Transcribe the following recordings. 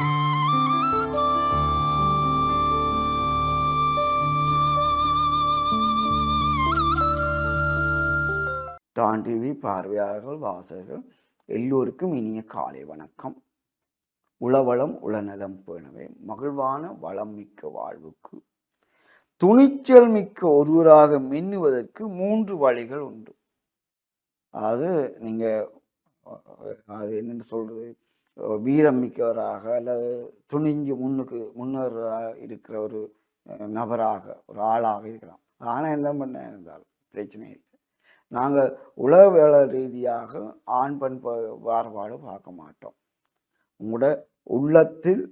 Don TV பார்வையாளர்கள் வாசகர்கள் எல்லோருக்கும் இனிய காலை வணக்கம். உளவளம் உளநலம் பேணவே மகிழ்வான வளம் மிக்க வாழ்வுக்கு துணிச்சல் மிக்க ஒருவராக மின்னுவதற்கு மூன்று வழிகள் உண்டு. அது நீங்க அது என்னென்னு சொல்றது? வீரம் மிக்கவராக அல்லது துணிஞ்சு முன்னுக்கு முன்னேறதாக இருக்கிற ஒரு நபராக ஒரு ஆளாக இருக்கலாம். ஆனால் என்ன பண்ண இருந்தாலும் பிரச்சனை இல்லை. நாங்கள் உளவேள ரீதியாக ஆண் பெண் வேறுபாடு பார்க்க மாட்டோம். உங்களோட உள்ளத்தில்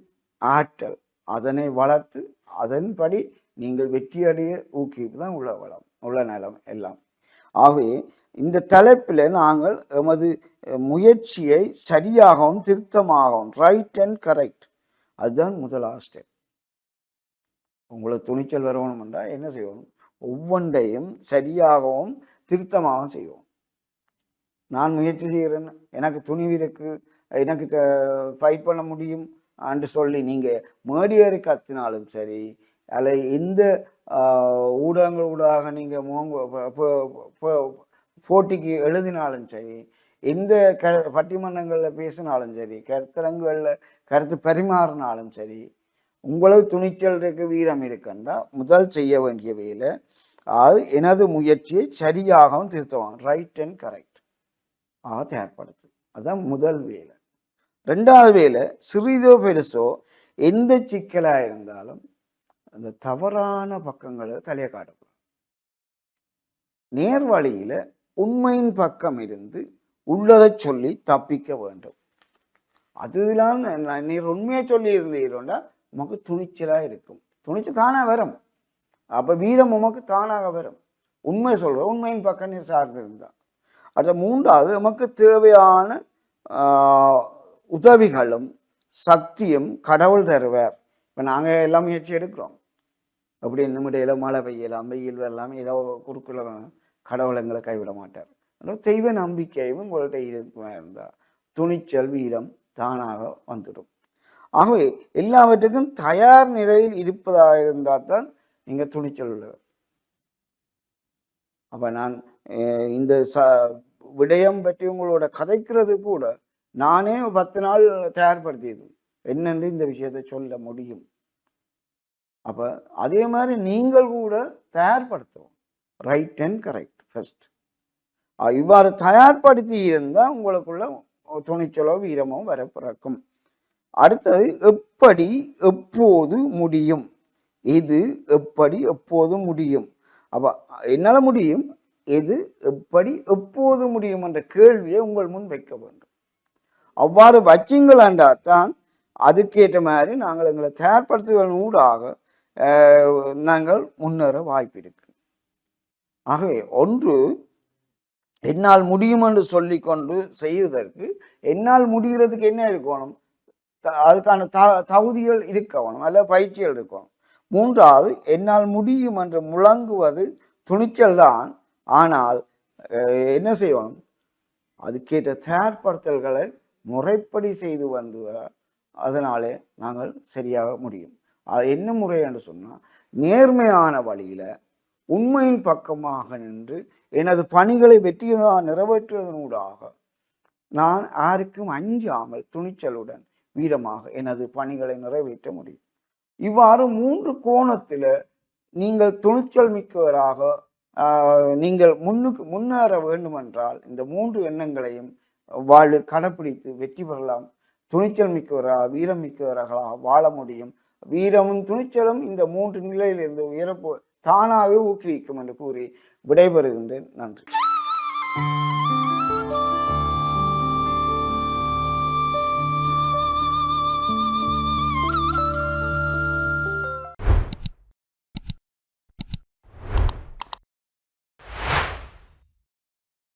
ஆற்றல் அதனை வளர்த்து அதன்படி நீங்கள் வெற்றியடைய ஊக்குவிப்பு தான் உளவளம் உள்ள நலம் எல்லாம். ஆகவே இந்த தலைப்பில் நாங்கள் எமது முயற்சியை சரியாகவும் திருத்தமாகவும் ரைட் அண்ட் கரெக்ட் அதுதான் முதலாக ஸ்டெப் உங்களுக்கு துணிச்சல் வரணும் என்றால் என்ன செய்வோம்? ஒவ்வொன்றையும் சரியாகவும் திருத்தமாகவும் செய்வோம். நான் முயற்சி செய்கிறேன் எனக்கு துணிவு இருக்கு எனக்கு ஃபைட் பண்ண முடியும் என்று சொல்லி நீங்கள் மேடியேறி கத்தினாலும் சரி அல்ல எந்த ஊடகங்கள் ஊடாக நீங்கள் போட்டிக்கு எழுதினாலும் சரி எந்த க பட்டிமன்றங்களில் பேசினாலும் சரி கருத்தரங்குகளில் கருத்து பரிமாறினாலும் சரி உங்களது துணிச்சல் இருக்க வீரம் இருக்குன்னா முதல் செய்ய வேண்டிய வேலை அது எனது முயற்சியை சரியாகவும் திருத்தவும். ரைட் அண்ட் கரெக்ட் ஆக தயார்படுத்து. அதான் முதல் வேலை. ரெண்டாவது வேலை சிறிதோ பெருசோ எந்த சிக்கலாக இருந்தாலும் அந்த தவறான பக்கங்களை தலையை காட்டக்கூடாது. நேர் வழியில் உண்மையின் பக்கம் இருந்து உள்ளதை சொல்லி தப்பிக்க வேண்டும். அதுதான் நீர் உண்மையை சொல்லி இருந்தீங்கன்னா உமக்கு துணிச்சலாக இருக்கும். துணிச்சல் தானாக வரும். அப்போ வீரம் உமக்கு தானாக வரும். உண்மை சொல்கிற உண்மையின் பக்கம் நீர் சார்ந்து அடுத்த மூன்றாவது நமக்கு தேவையான உதவிகளும் சக்தியும் கடவுள் தருவார். இப்போ நாங்கள் எல்லாம் முயற்சி எடுக்கிறோம். அப்படி இந்த முடியல மழை பெய்யலாம் வெயில் வரலாம் ஏதோ குறுக்குள்ள கடவுளங்களை கைவிட மாட்டார். தெய்வ நம்பிக்கையும் உங்கள்கிட்ட இருக்குமா இருந்தால் துணிச்சல் வீரம் தானாக வந்துடும். ஆகவே எல்லாவற்றுக்கும் தயார் நிலையில் இருப்பதாக இருந்தால் தான் நீங்கள் துணிச்சல் உள்ளவர். அப்போ நான் இந்த ச விடயம் பற்றி உங்களோட கதைக்கிறது கூட நானே பத்து நாள் தயார்படுத்தியது என்னென்று இந்த விஷயத்தை சொல்ல முடியும்? அப்போ அதே மாதிரி நீங்கள் கூட தயார்படுத்தவும். ரைட் அண்ட் கரெக்ட் ஃபர்ஸ்ட் இவ்வாறு தயார்படுத்தி இருந்தால் உங்களுக்குள்ள துணிச்சலோ வீரமோ வர பிறக்கும். அடுத்தது எப்படி எப்போது முடியும்? இது எப்படி எப்போது முடியும்? அப்போ என்னால் முடியும்? எது எப்படி எப்போது முடியும் என்ற கேள்வியை உங்கள் முன் வைக்க வேண்டும். அவ்வாறு வச்சிங்களாண்டா தான் அதுக்கேற்ற மாதிரி நாங்கள் எங்களை தயார்படுத்துவதன் ஊடாக நாங்கள் முன்னேற வாய்ப்பு இருக்கு. ஆகவே ஒன்று என்னால் முடியும் என்று சொல்லிக்கொண்டு செய்வதற்கு என்னால் முடிகிறதுக்கு என்ன இருக்கணும்? அதுக்கான த தகுதிகள் இருக்கணும் அல்ல பயிற்சிகள் இருக்கணும் மூன்றாவது என்னால் முடியும் என்று முழங்குவது துணிச்சல் தான். ஆனால் என்ன செய்யணும்? அதுக்கேற்ற தயார்படுத்தல்களை முறைப்படி செய்து வந்து அதனாலே நாங்கள் சரியாக முடியும். என்ன முறை என்று சொன்னால் நேர்மையான வழியில் உண்மையின் பக்கமாக நின்று எனது பணிகளை வெற்றியாக நிறைவேற்றுவதனூடாக நான் யாருக்கும் அஞ்சாமல் துணிச்சலுடன் வீரமாக எனது பணிகளை நிறைவேற்ற முடியும். இவ்வாறு மூன்று கோணத்தில் நீங்கள் துணிச்சல் மிக்கவராக நீங்கள் முன்னுக்கு முன்னேற வேண்டுமென்றால் இந்த மூன்று எண்ணங்களையும் வாழ் கடைப்பிடித்து வெற்றி பெறலாம். துணிச்சல் மிக்கவராக வீரம் மிக்கவர்களாக வாழ முடியும். வீரமும் துணிச்சலும் இந்த மூன்று நிலையிலிருந்து உயரப்போ தானாகவே ஊக்குவிக்கும் என்று கூறி விடைபெறுகின்றேன். நன்றி.